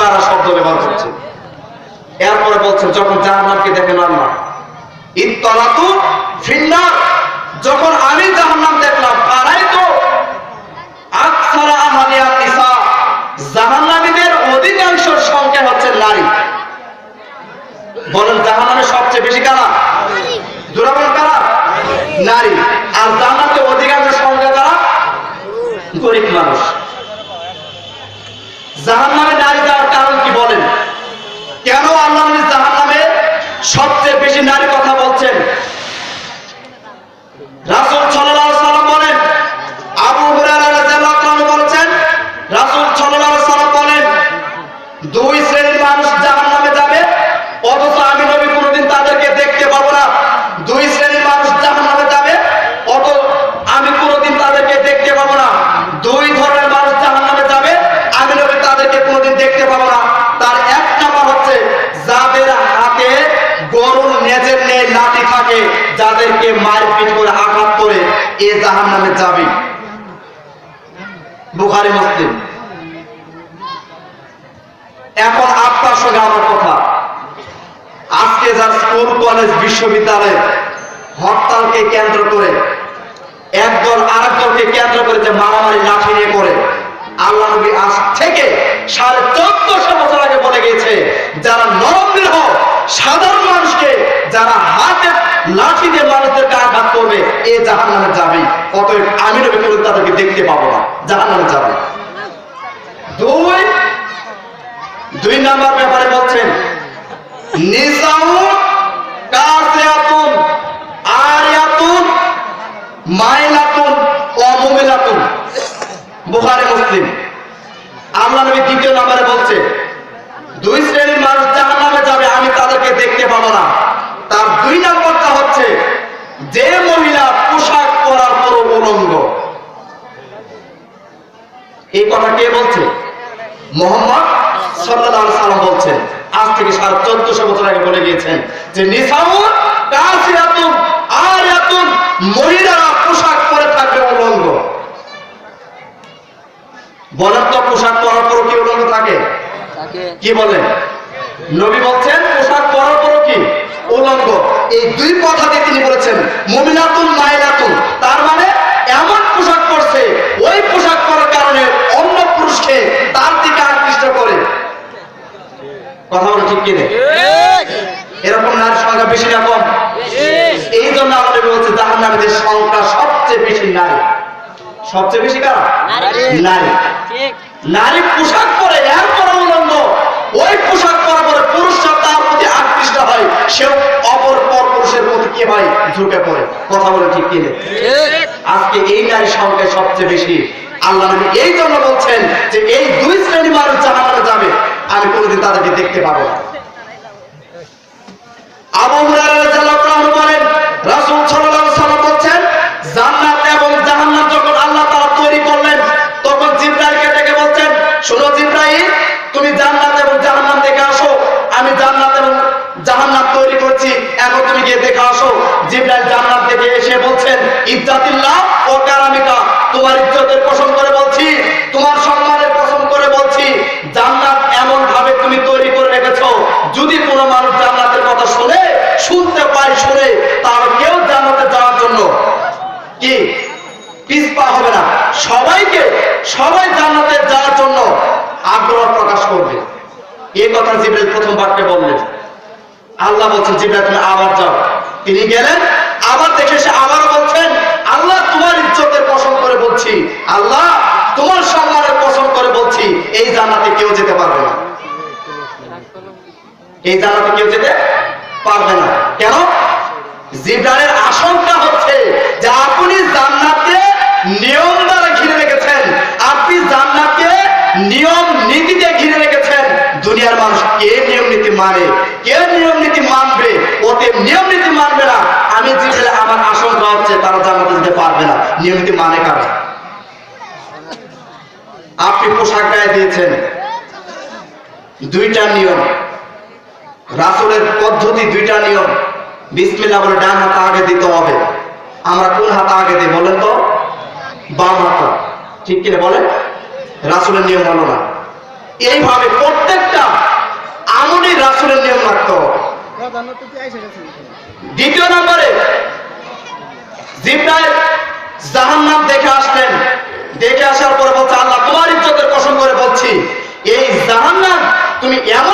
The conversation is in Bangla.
মানুষ শব্দ ব্যবহার করছে। এরপরে বলছেন যখন জাহান্নামকে দেখেন আল্লাহ, ইত্তলাতু ফিন্নার, যখন আমি জাহান্নাম দেখলাম তারাই তো আকসারা আহালিয়া নিসা জাহান্নামীদের অধিকাংশ সংখ্যা হচ্ছে নারী বলেন জাহান্নামের সবচেয়ে বেশি কারা দুরাবল কারা নারী আর জান্নাতে অধিকাংশ সংখ্যা কারা গরিব মানুষ জাহান্নামে নারী যাওয়ার কারণ কি বলেন কেন আল্লাহ নবী জাহান্নামে সবচেয়ে বেশি নারী কথা বলছেন রাসূল সাল্লাল্লাহু আলাইহি সাল্লাম বলেন আবু হুরায়রা রাদিয়াল্লাহু তাআলা বলেছেন রাসূল সাল্লাল্লাহু আলাইহি সাল্লাম বলেন দুই শ্রেণির মানুষ জাহান্নামে যাবে অথচ আমি নবী কোনোদিন তাদেরকে দেখতে পাবো না দুই শ্রেণির মানুষ জাহান্নামে যাবে অত আমি কোনোদিন তাদেরকে দেখতে পাবো না দুই ধরনের মানুষ জাহান্নামে যাবে আমি নবী তাদেরকে কোনোদিন দেখতে পাবো না তার এক নাম্বার হচ্ছে যাদের হাতে গরুর নেজের নেই লাঠি থাকে যাদেরকে মারপিট করে আঘাত করে এ জাহান নামে যাবে। বুখারি, মুসলিম। এখন আপনার সঙ্গে আমার কথা। আজকে যার স্কুল, কলেজ, বিশ্ববিদ্যালয়ে হরতালকে কেন্দ্র করে একদল আরেক কেন্দ্র করে যে মারামারি লাঠি নিয়ে করে আল্লাহ নবী আজ থেকে সাড়ে চোদ্দশো বছর আগে বলে গেছে যারা নরমদেহ সাধারণ মানুষকে যারা হাতে লাঠি দিয়ে মানুষদেরকে আঘাত করবে এ জাহান নামে যাবে। অতএব আমি কোনোদিন তাদেরকে দেখতে পাবো না। জাহান নামে যাবে। দুই দুই নাম্বার ব্যাপারে বলছেন তার দুই নম্বরটা হচ্ছে, যে মহিলা পোশাক পরার পর উলঙ্গ এই কথা কে বলছে মোহাম্মদ সাল্লাল্লাহু আলাইহি সাল্লাম বলছেন আজ থেকে সাড়ে চোদ্দশো বছর আগে বলে গিয়েছেন যে নিসাউন কাসিয়াতুন আরিয়াতুন মহিলারা পোশাক পরে থাকবে উলঙ্গ বলেন তো পোশাক পরার পর কি উলঙ্গ থাকে? কি বলেন? নবী বলছেন পোশাক পরার পর কি উলঙ্গ এই দুই কথাতে তিনি বলেছেন মুমিনাতুন মাইলাতুন। তার মানে এমন পোশাক পরছে ওই পোশাক পরার কারণে অন্য পুরুষকে তার দিকে আকৃষ্ট করে কথা বলে ঠিক কিনে এরকম নারীর সংখ্যা বেশি না কম। এই জন্য আমাদের বলছে জাহান নামীদের সংখ্যা সবচেয়ে বেশি নারী। সবচেয়ে বেশি কারা? নারী। নারী। পোশাক পরে এরপর উলঙ্গ। ওই পোশাক পরা পরে পুরুষরা তার প্রতি আকৃষ্ট হয় সেও অপর পর পুরুষের প্রতি কি হয়? ঝুঁকে পড়ে। কথা বলে ঠিক কিনে? আজকে এই নারীর সংখ্যা সবচেয়ে বেশি। আল্লাহ নবী এই জন্য বলছেন যে এই দুই শ্রেণি মানুষ জাহান্নামে যাবে আমি কোনোদিন তাদেরকে দেখতে পাবো আবু যদি কোনো মানুষ জান্নাতের কথা শুনে, শুনতে পায়, শুনে, তাহলে কেউ জান্নাতে যাওয়ার জন্য কি? পিছপা হবে না। সবাইকে, সবাই জান্নাতে যাওয়ার জন্য আগ্রহ প্রকাশ করবে। এই কথা জিব্রাইল প্রথম বাক্যে বললেন। আল্লাহ বলছেন, জিব্রাইল, তুমি আবার যাও। তিনি গেলেন, আবার দেখে সে আবার বলছেন, আল্লাহ তোমার ইজ্জতের কসম করে বলছি, আল্লাহ তোমার সম্মানের কসম করে বলছি এই জান্নাতে কেউ যেতে পারবে না এই জান্নাতে কেউ যেতে পারবে না। কেন? জিব্রাইলের আশঙ্কা হচ্ছে যে আপনি জান্নাতে নিয়ম দ্বারা ঘিরে রেখেছেন। আপনি জান্নাতকে নিয়ম নীতিতে ঘিরে রেখেছেন। দুনিয়ার মানুষ কে নিয়ম নীতি মানে? কে নিয়ম নীতি মানবে? ওতে নিয়ম নীতি মানবে না। আমি জিব্রাইল আমার আশঙ্কা হচ্ছে তারা জান্নাতে যেতে পারবে না। নিয়ম নীতি মানে কারা? আপনি পোশাক গায়ে দিয়েছেন। দুইটা নিয়ম। রাসুলের পদ্ধতি দুইটা নিয়ম। বিসমিল্লা বলে ডান হাত আগে দিতে হবে। আমরা কোন হাত আগে দিই বলেন তো? বাম হাত। ঠিক কিনা বলেন? রাসুলের নিয়ম হলো না। এইভাবে প্রত্যেকটা আমলে রাসুলের নিয়ম রাখতে হবে। দ্বিতীয় নম্বরে, জিব্রাইল জাহান্নাম দেখে আসলেন। দেখে আসার পর বলছে, আল্লাহ, তোমার ইজ্জতের কসম করে বলছি, এই জাহান্নাম তুমি এমন